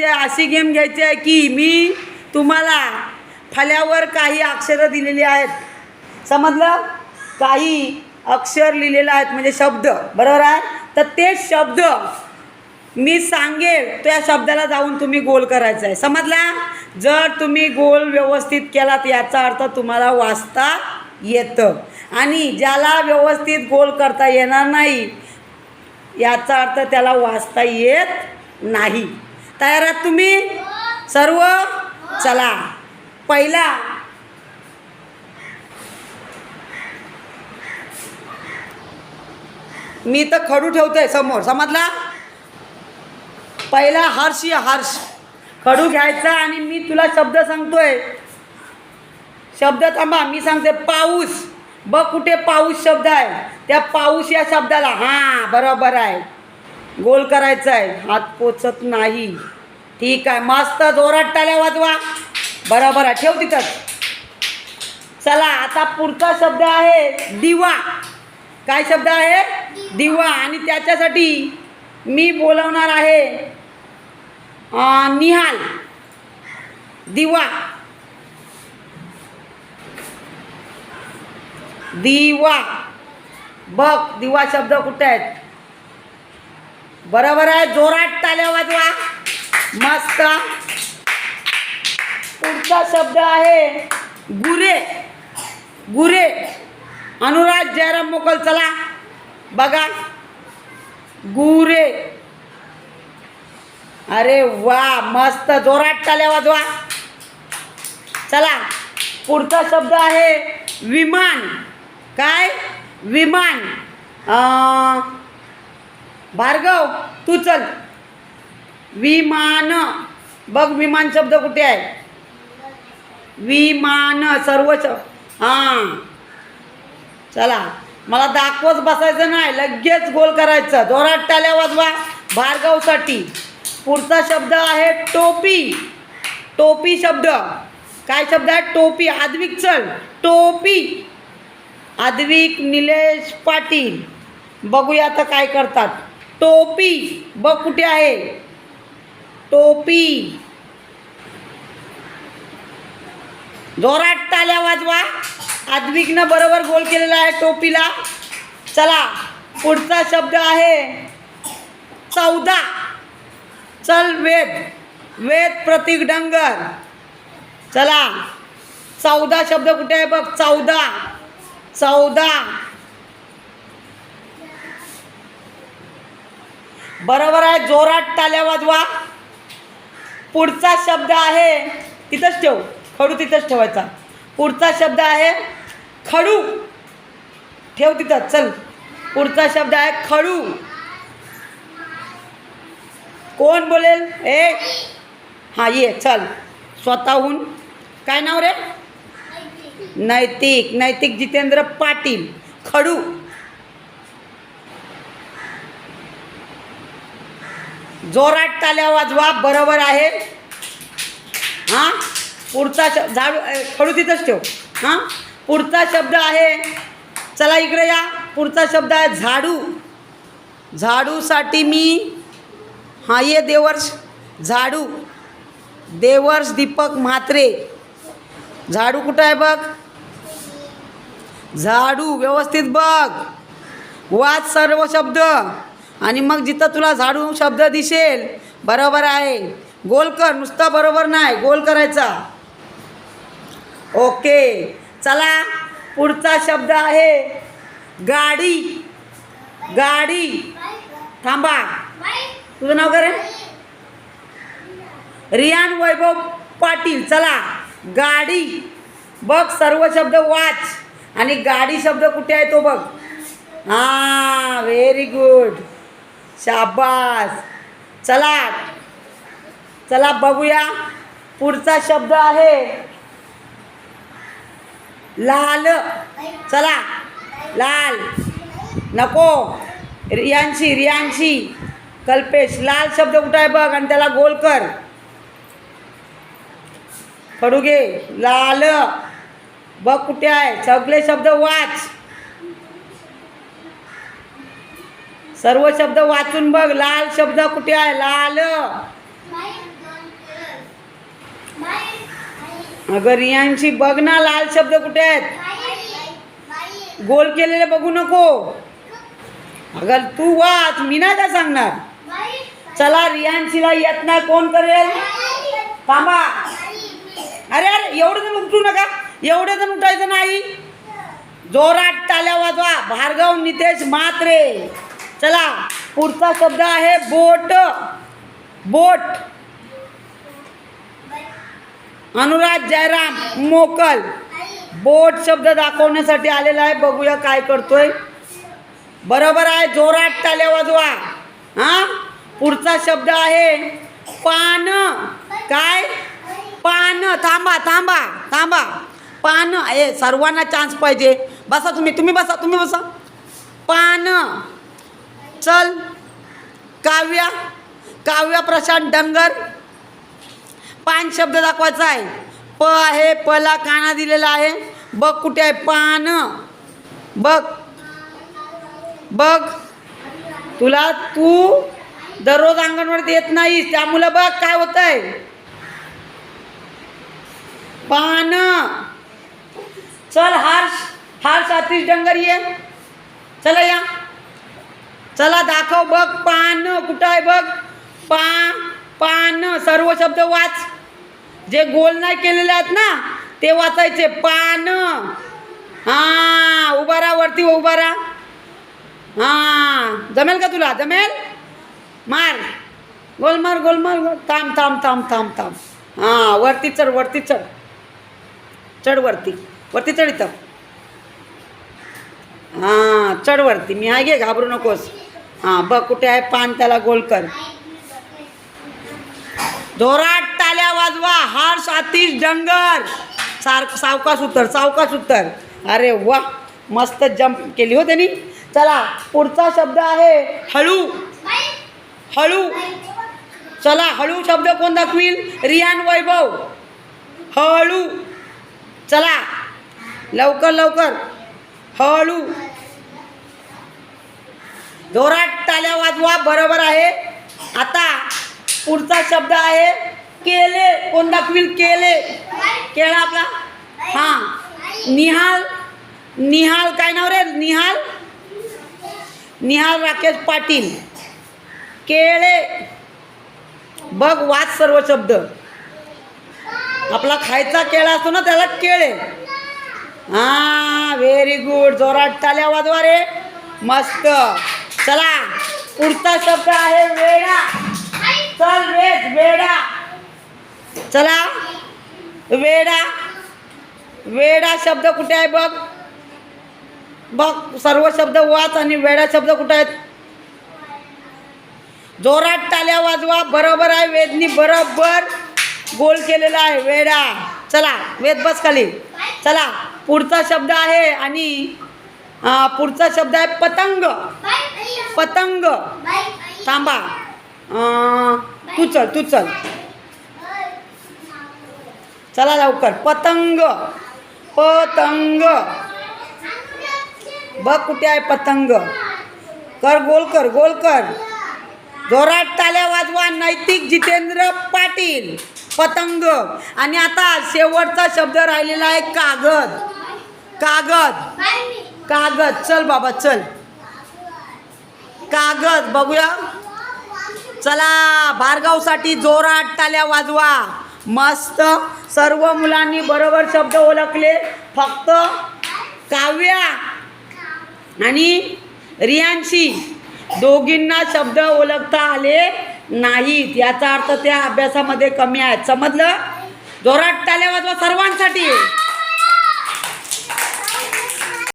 घ्यायची आहे अशी गेम घ्यायची आहे की मी तुम्हाला फल्यावर काही अक्षरं दिलेली आहेत. समजलं? काही अक्षर लिहिलेलं आहेत म्हणजे शब्द. बरोबर आहे? तर ते शब्द मी सांगेल त्या शब्दाला जाऊन तुम्ही गोल करायचं आहे. समजला? जर तुम्ही गोल व्यवस्थित केलात याचा अर्थ तुम्हाला वाचता येतं. आणि ज्याला व्यवस्थित गोल करता येणार नाही याचा अर्थ त्याला वाचता येत नाही. तयार आहात तुम्ही? सर्व? चला. पहिला. मी तर खडू ठेवतोय समोर. समजला? पहिला हर्ष या हर्ष. खडू घ्यायचा आणि मी तुला शब्द सांगतोय. शब्द थांबा मी सांगते पाऊस. बघ कुठे पाऊस शब्द आहे. त्या पाऊस या शब्दाला हां बरोबर आहे. गोल करायचा आहे हात पोचत नाही. ठीक आहे मस्त जोरात टाल्या वाजवा. बरं बरं ठेव तिथंच चला आता पुढचा शब्द आहे दिवा. काय शब्द आहे? दिवा. आणि त्याच्यासाठी मी बोलवणार आहे निहाल. दिवा. दिवा. बघ दिवा शब्द कुठे आहेत? बरोबर आहे जोरात टाल्या वाजवा. मस्त. पुढचा शब्द आहे गुरे. गुरे. अनुराग जयराम मोकल चला. बघा. गुरे. अरे वा मस्त. जोराट टाल्या वाजवा. चला. पुढचा शब्द आहे विमान. काय? विमान. भार्गव तू चल. विमान. बघ विमान शब्द कुठे आहे? विमान सर्व शब्द हां. चला मला दाखवत बसायचं नाही लगेच गोल करायचं. जोरात टाल्या वाजवा. भार्गवसाठी. पुढचा शब्द आहे टोपी. टोपी शब्द. काय शब्द आहे? टोपी. आद्विक चल. टोपी. आद्विक निलेश पाटील. बघूया आता काय करतात. टोपी. बघ कुठे आहे. टोपी. जोराट टाल्या वाजवा. आद्विकनं बरोबर गोल केलेला आहे टोपीला. चला पुढचा शब्द आहे चौदा. चल वेद. वेद प्रतीक डंगर. चला चौदा शब्द कुठे आहे बघ? चौदा. चौदा. बरोबर आहे जोराट टाल्या वाजवा. पुढचा शब्द आहे तिथंच ठेव. खडू तिथंच ठेवायचा. पुढचा शब्द आहे खडू. ठेव तिथं चल. पुढचा शब्द आहे खडू. कोण बोलेल? ए. हां ये चल. स्वतःहून. काय नाव रे? नैतिक. नैतिक जितेंद्र पाटील. खडू. जोरात टाल्या वाजवा बरोबर आहे. हां? पुढचा शब्द झाडू खडू तिथंच ठेव. हां? पुढचा शब्द आहे चला इकडे या. पुढचा शब्द आहे झाडू. झाडूसाठी मी हां ये देवर्ष झाडू. देवर्ष दीपक म्हात्रे. झाडू कुठं आहे बघ? झाडू व्यवस्थित बघ. वाच सर्व शब्द. आणि मग जिथं तुला झाडू शब्द दिसेल बरोबर आहे. गोल कर नुसता बरोबर नाही गोल करायचा. ओके. चला पुढचा शब्द आहे गाडी. गाडी. थांबा. तुझं नाव करे रियान वैभव पाटील. चला गाडी. बघ सर्व शब्द वाच. आणि गाडी शब्द कुठे आहे तो बघ. हां व्हेरी गुड शाबास. चला. चला बघूया. पुढचा शब्द आहे. लाल. चला. लाल. नको. रियांशी रियांशी. कल्पेश लाल शब्द कुठं आहे बघ आणि त्याला गोल कर. खडू घे. लाल. बघ कुठे आहे. सगळे शब्द वाच. सर्व शब्द वाचून बघ. लाल शब्द कुठे आहे? लाल. अगं रियांशी बघ ना लाल शब्द कुठे आहेत? गोल केलेले बघू नको. अगं तू वाच. मी नाही का सांगणार. चला रियांशीला येत नाही कोण करेल? थांबा. अरे अरे एवढं जण उठू नका. एवढं जण उठायचं नाही. जोरात टाल्या वाजवा. भार्गव नितेश मात्रे चला पुढचा शब्द आहे बोट. बोट. अनुराग जयराम मोकल. बोट शब्द दाखवण्यासाठी आलेला आहे. बघूया काय करतोय. बरोबर आहे जोरात टाल्या वाजवा. हा? पुढचा शब्द आहे पान. काय? पान. थांबा थांबा थांबा. पान. हे सर्वांना चान्स पाहिजे. बसा तुम्ही तुम्ही बसा तुम्ही बसा. पान. चल. काव्या. काव्य प्रशांत डंगर. पान शब्द दाखवायचा आहे. प आहे पला काना दिलेला आहे. बघ कुठे आहे पान. बघ. बघ. तुला तू दररोज अंगणवाडीत येत नाहीस त्यामुळं बघ काय होत आहे पान. चल हार्श हार्श आतिश डंगर ये. चला या. चला दाखव बघ पान कुठं आहे बघ? पा पान सर्व शब्द वाच. जे गोल नाही केलेले आहेत ना ते वाचायचे. पान. हां उभारा राहा वरती उभारा राहा. हां जमेल का तुला? जमेल? मार. गोल मार गोल मार गोल. थांब थांब थांब थांब थांब. हां वरती चढ वरती चढ. चढ वरती. वरती चढ इथं. हां चढ वरती. मी आहे घे घाबरू नकोस. हां बघ कुठे आहे पान त्याला गोल कर. धोराट ताल्या वाजवा हार्श आतिश डंगर. सार सावकाश उत्तर सावकाश उत्तर अरे वा मस्त जंप केली हो त्यांनी. चला पुढचा शब्द आहे हळू. हळू. चला हळू शब्द कोण दाखवील? रियान वैभव. हळू. चला लवकर लवकर. हळू. धोराट ताल्या वाजवा बरोबर आहे. आता पुढचा शब्द आहे केले कोण दाखवील? केले. केळा आपला? हां. निहाल निहाल काय नाव रे? निहाल? निहाल राकेश पाटील. केळे. बघ वाच सर्व शब्द. आपला खायचा केळा असतो ना त्याला केळे. हां व्हेरी गुड जोराट टाल्या वाजवा रे. मस्त. चला पुढचा शब्द आहे वेडा. चल वेद वेडा. चला. वेडा. वेडा शब्द कुठे आहे बघ? बघ सर्व शब्द वाच आणि वेडा शब्द कुठे आहेत? जोरात टाल्या वाजवा. बरोबर आहे वेदनी बरोबर गोल केलेला आहे. वेडा. चला वेद बस खाली. चला पुढचा शब्द आहे आणि पुढचा शब्द आहे पतंग. पतंग. थांबा. तू चल तू चल चला लवकर. पतंग. पतंग. बघ कुठे आहे पतंग. कर गोल कर गोल कर. जोरात ताल्या वाजवा नैतिक जितेंद्र पाटील. पतंग. आणि आता शेवटचा शब्द राहिलेला आहे कागद. कागद. कागद. चल बाबा चल. कागद बघूया. चला भार्गवसाठी जोरात टाल्या वाजवा. मस्त. सर्व मुलांनी बरोबर शब्द ओळखले. फक्त काव्या आणि रियांशी दोघींना शब्द ओळखता आले नाहीत. याचा अर्थ त्या अभ्यासामध्ये कमी आहेत. समजलं? जोरात टाल्या वाजवा सर्वांसाठी.